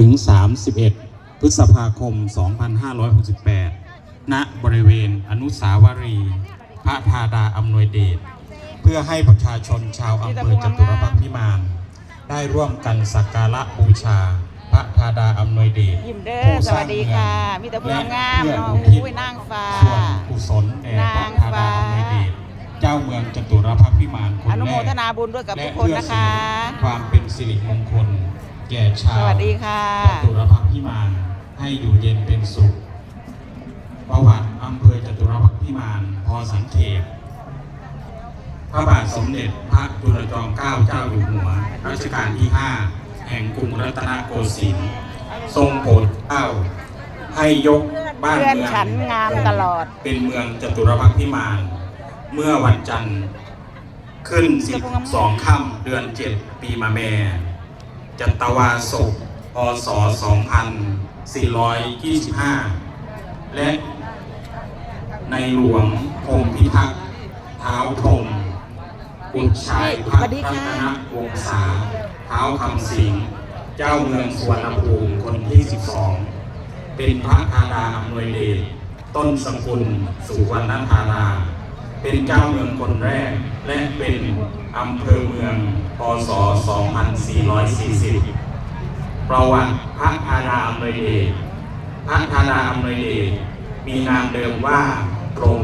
ถึง 31 พฤษภาคม 2568 ณ บริเวณอนุสาวรีย์พระธาดาอำนวยเดช เพื่อให้ประชาชนชาวอำเภอจตุรพักษ์พิมาน ได้ร่วมกันสักการะบูชา พระธาดาอำนวยเดชยิ้มเด้อผู้สร้าวังสดีค่ะ มีแต่ผู้งามและเนาะเพื่ออุทิศอุ้ยนางฟ้าส่วนกุศลแด่พระธาดาอำนวยเดชเจ้าเมืองจตุรพักษ์พิมานคนอนุแรโมกทนาบุญด้วยกับและทุกคนนะคะเพื่อความเป็นสิริมงคล แก่ชาวสวัสดีค่ะจตุรพักษ์พิมานให้อยู่เย็นเป็นสุข ประวัติอำเภอจตุรพักษ์พิมานพอสังเขปพระบาทสมเด็จพระจุลจอมเกล้าเจ้าอยู่หัวรัชกาลที่ 5 แห่งกรุงรัตนโกสินทร์ทรงโปรดเกล้าให้ยกบ้านเพื่อนเมืองฉันงามตลอด เป็นเมืองจตุรพักษ์พิมาน เมื่อวันจันทร์ขึ้น 12 ค่ำเดือน 7 ปีมาแม่ จัตวาศกพศ 2425 และในหลวงพงพิทักษ์เท้าธงบุตรชายพระสวัสดีรัค่ะตนวงศาเท้าคำสิงเจ้าเมืองสวนภูมิคนที่ 12 เป็นพระธาดาอำนวยเดชต้นสกุลสุวรรณธารา เป็นเจ้าเมืองคนแรก และเป็นอำเภอเมืองพศ 2440 ประวัติพระธาดาอำนวยเดชพระธาดาอำนวยเดชมีนามเดิมว่าพรม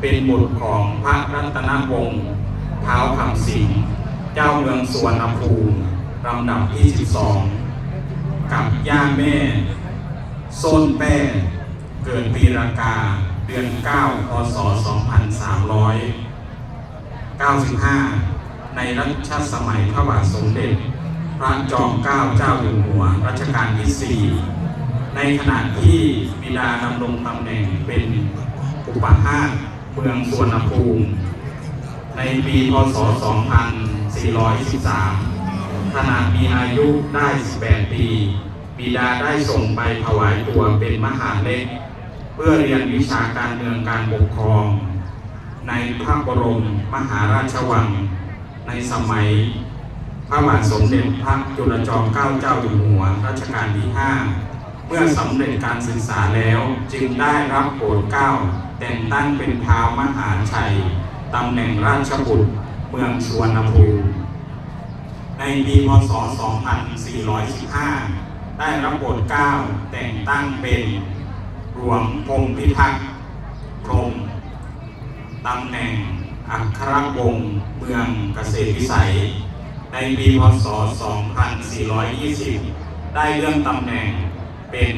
เป็นบุตรของพระรัตนวงศ์เท้าคำสิงเจ้าเมืองสวนภูมิลำดับที่ 12 กับย่าแม่ส้นแป้เกิดปีรากา ดือน9พศ2395 ในรัชสมัยพระบาทสมเด็จ พระจอมเกล้าเจ้าอยู่หัวรัชกาลที่ 4 ในขณะที่บิดาดำรงตำแหน่งเป็นอุปหาเมืองสวนภูมิ ในปีพศ 2413 ขณะมีอายุได้ 18 ปีบิดาได้ส่งไปถวายตัวเป็นมหาเล็ก เพื่อเรียนวิชาการเมืองการปกครอง ในพระบรมมหาราชวัง ในสมัย พระบาทสมเด็จพระจุลจอมเกล้าเจ้าอยู่หัวรัชกาลที่ 5 เมื่อสำเร็จการศึกษาแล้วจึงได้รับโปรดเกล้า แต่งตั้งเป็นท้าวมหาชัยตำแหน่งราชบุตรเมืองสุวรรณภูมิในปีพศ 2415 ได้รับโปรดเกล้าแต่งตั้งเป็น หลวงพงพิทักษ์พรมตำแหน่งอัครวงศ์เมืองเกษตรวิสัย ในปีพศ 2420 ได้เลื่อนตำแหน่งเป็น